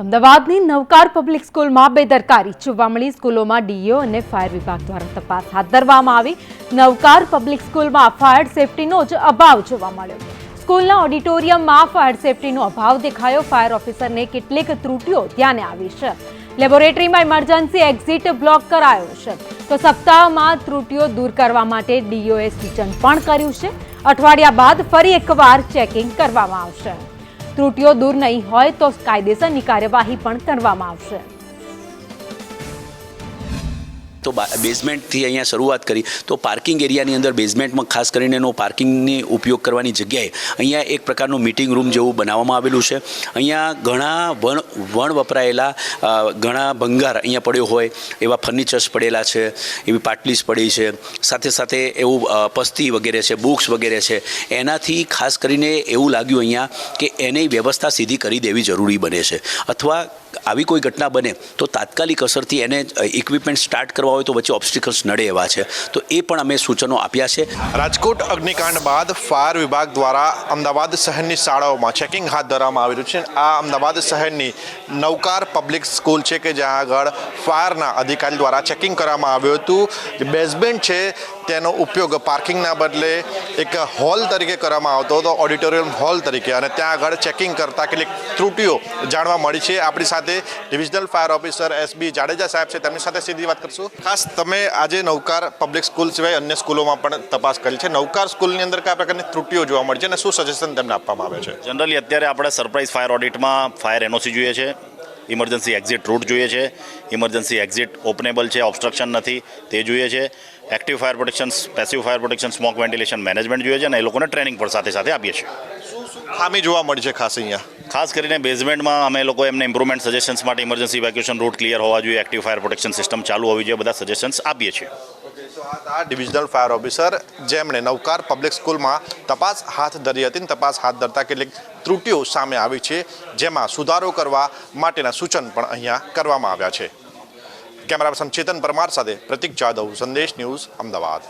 અમદાવાદની નવકાર પબ્લિક સ્કૂલમાં બેદરકારી. જોવા મળી સ્કૂલોમાં ડીઓ અને ફાયર વિભાગ દ્વારા તપાસ હાથ ધરવામાં આવી. નવકાર પબ્લિક સ્કૂલમાં ફાયર સેફટીનો જ અભાવ જોવા મળ્યો સ્કૂલના ઓડિટોરિયમમાં ફાયર સેફટીનો અભાવ દેખાયો. ફાયર ઓફિસરને કેટલીક ત્રુટીઓ ધ્યાને આવી છે. લેબોરેટરીમાં ઇમરજન્સી એક્ઝિટ બ્લોક કરાયો છે. તો સપ્તાહમાં ત્રુટીઓ દૂર કરવા માટે ડીઓએ સૂચન પણ કર્યું છે. અઠવાડિયા બાદ ફરી એકવાર ચેકિંગ કરવામાં આવશે. ત્રુટીઓ દૂર નહીં હોય તો કાયદેસરની કાર્યવાહી પણ કરવામાં આવશે. તો બેઝમેન્ટથી અહીંયા શરૂઆત કરી. તો પાર્કિંગ એરિયાની અંદર બેઝમેન્ટમાં ખાસ કરીને એનો પાર્કિંગની ઉપયોગ કરવાની જગ્યાએ અહીંયા એક પ્રકારનું મિટિંગ રૂમ જેવું બનાવવામાં આવેલું છે. અહીંયા ઘણા વણ વણ વપરાયેલા ઘણા ભંગાર અહીંયા પડ્યો હોય, એવા ફર્નિચર્સ પડેલા છે, એવી પાટલીસ પડી છે, સાથે સાથે એવું પસ્તી વગેરે છે બુક્સ વગેરે છે. એનાથી ખાસ કરીને એવું લાગ્યું અહીંયા કે એની વ્યવસ્થા સીધી કરી દેવી જરૂરી બને છે. અથવા આવી કોઈ ઘટના બને તો તાત્કાલિક અસરથી એને ઇક્વિપમેન્ટ સ્ટાર્ટ કરવા હોય તો વચ્ચે ઓબ્સ્ટિકલ્સ નડે એવા છે. તો એ પણ અમે સૂચનો આપ્યા છે. રાજકોટ અગ્નિકાંડ બાદ ફાયર વિભાગ દ્વારા અમદાવાદ શહેરની શાળાઓમાં ચેકિંગ હાથ ધરવામાં આવી રહ્યું છે. આ અમદાવાદ શહેરની નવકાર પબ્લિક સ્કૂલ છે કે જ્યાં આગળ ફાયરના અધિકારી દ્વારા ચેકિંગ કરવામાં આવ્યું હતું. જે બેઝમેન્ટ છે, તેનો ઉપયોગ પાર્કિંગના બદલે એક હોલ તરીકે કરવામાં આવતો હતો ઓડિટોરિયમ હોલ તરીકે. અને ત્યાં આગળ ચેકિંગ કરતા કેટલીક ત્રુટીઓ જાણવા મળી છે. આપણી સાથે divisional fire officer SB Jadeja સાહેબ છે. તેમની સાથે સીધી વાત કરશું. ખાસ તમે આજે નવકાર પબ્લિક સ્કૂલ સિવાય અન્ય સ્કૂલોમાં પણ તપાસ કરી છે. નવકાર સ્કૂલની અંદર કયા પ્રકારની ત્રુટીઓ જોવા મળી છે અને શું સજેશન તેમને આપવામાં આવે છે? જનરલી અત્યારે આપણે સરપ્રાઇઝ ફાયર ઓડિટમાં ફાયર એનઓસી જોઈએ છે. ઇમરજન્સી એક્ઝિટ રૂટ જોઈએ છે. ઇમરજન્સી એક્ઝિટ ઓપનેબલ છે ઓબસ્ટ્રક્શન નથી તે જોઈએ છે. Active fire protection passive fire protection smoke ventilation management જોઈએ છે અને એ લોકોને ટ્રેનિંગ પણ સાથે સાથે આપીએ છીએ. ખામી જોવા મળી છે ખાસ અહીંયા? ખાસ કરીને બેઝમેન્ટમાં અમે લોકો એમને ઇમ્પ્રુવમેન્ટ સજેશન્સ માટે ઇમરજન્સી ઇવેક્યુએશન રૂટ ક્લિયર હોવા જોઈએ. એક્ટિવ ફાયર પ્રોટેક્શન સિસ્ટમ ચાલુ હોવી જોઈએ બધા સજેશન્સ આપીએ છીએ. તો આ ડિવિઝનલ ફાયર ઓફિસર જેમણે નવકાર પબ્લિક સ્કૂલમાં તપાસ હાથ ધરી હતી તપાસ હાથ ધરતા કેટલીક ત્રુટીઓ સામે આવી છે, જેમાં સુધારો કરવા માટેના સૂચન પણ અહીંયા કરવામાં આવ્યા છે. કેમેરા પર્સન ચેતન પરમાર સાથે પ્રતિક જાદવ સંદેશ ન્યૂઝ અમદાવાદ.